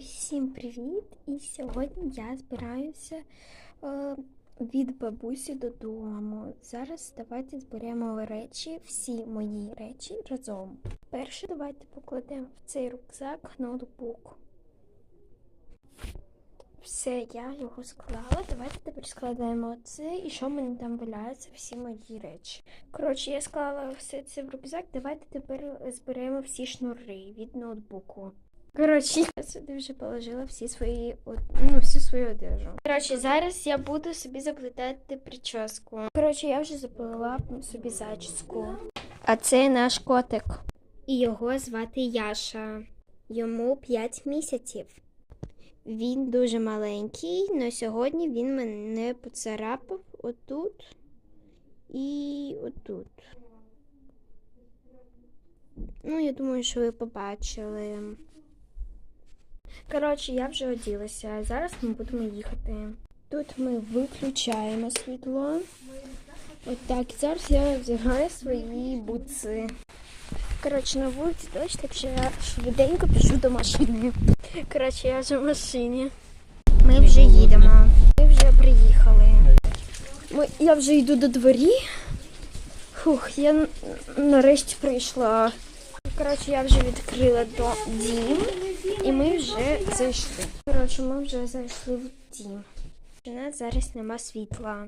Усім привіт! І сьогодні я збираюся е, від бабусі додому. Зараз давайте зберемо речі, всі мої речі разом. Перше давайте покладемо в цей рюкзак ноутбук. Все, я його склала. Давайте тепер складаємо це і що в мене там валяються всі мої речі. Коротше, я склала все це в рюкзак. Давайте тепер зберемо всі шнури від ноутбуку. Коротше, я сюди вже положила всі свої ну, всю свою одежу. Коротше, зараз я буду собі заплетати прическу. Коротше, я вже заплела собі зачіску. А це наш котик. І його звати Яша. Йому 5 місяців. Він дуже маленький, але сьогодні він мене поцарапав отут і отут. Ну, я думаю, що ви побачили. Коротше, я вже оділася. Зараз ми будемо їхати. Тут ми виключаємо світло. Отак. Зараз я вдягаю свої бутси. Коротше, на вулиці дощ, так що я швиденько біжу до машини. Коротше, я вже в машині. Ми вже їдемо. Ми вже приїхали. Ми, я вже йду до дворі. Фух, я нарешті прийшла. Коротше, я вже відкрила до дім, і ми вже зайшли. Коротше, ми вже зайшли в дім. У нас зараз нема світла.